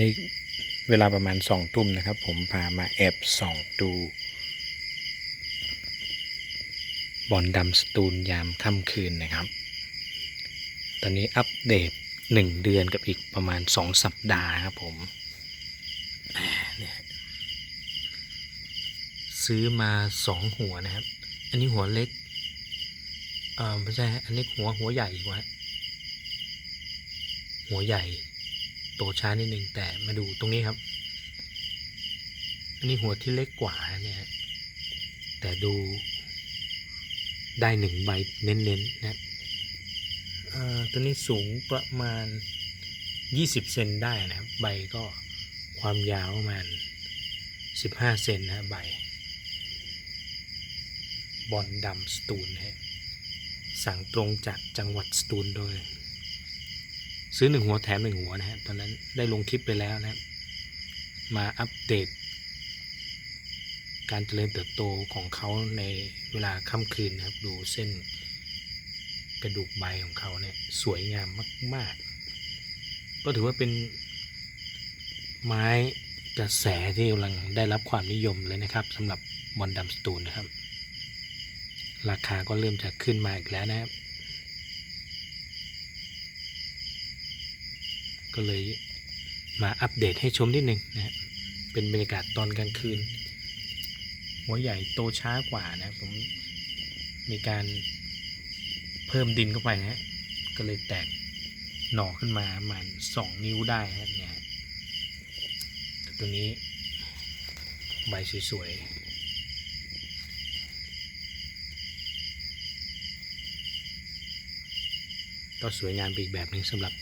นี้เวลาประมาณสองทุ่มนะครับ ผมพามาแอบส่องดูบอลดำสตูลยามค่ำคืนนะครับ ตอนนี้อัปเดตหนึ่งเดือนกับอีกประมาณสองสัปดาห์ครับผมซื้อมาสองหัวนะครับ อันนี้หัวเล็กเออไม่ใช่อันนี้หัวหัวใหญ่กว่าหัวใหญ่ ตช้านิดนึงแต่มาดูตรงนี้ครับ อันนี้หัวที่เล็กกว่าเนี่ยแต่ดูได้หนึ่งใบเน้นๆนะตัวนี้สูงประมาณ 20 เซนได้นะครับ ใบก็ความยาวประมาณ 15 เซนนะใบ บอลดำสตูลนะสั่งตรงจากจังหวัดสตูลโดย ซื้อหนึ่งหัวแถมหนึ่งหัวนะฮะตอนนั้นได้ลงคลิปไปแล้วนะครับ มาอัปเดต การเจริญเติบโตของเขาในเวลาค่ำคืนนะครับ ดูเส้นกระดูกใบของเขาเนี่ยสวยงามมาก ๆ ก็ถือว่าเป็นไม้กระแสที่กำลังได้รับความนิยมเลยนะครับสำหรับบอลดำสตูลนะครับ ราคาก็เริ่มจะขึ้นมาอีกแล้วนะครับ ก็เลยมาอัปเดตให้ชมนิดนึงนะฮะเป็นบรรยากาศตอนกลางคืน หัวใหญ่โตช้ากว่านะผมมีการเพิ่มดินเข้าไปนะฮะก็เลยแตกหน่อขึ้นมาประมาณสองนิ้วได้นะเนี่ยต,ตัวนี้ใบสวยๆก็สวยงามไปอีกแบบหนึงสำหรับ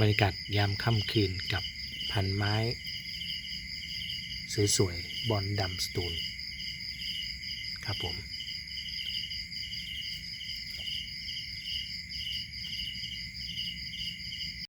บรรยากาศยามค่ำคืนกับพันไม้ สวยๆ บอลดำสตูล ครับผม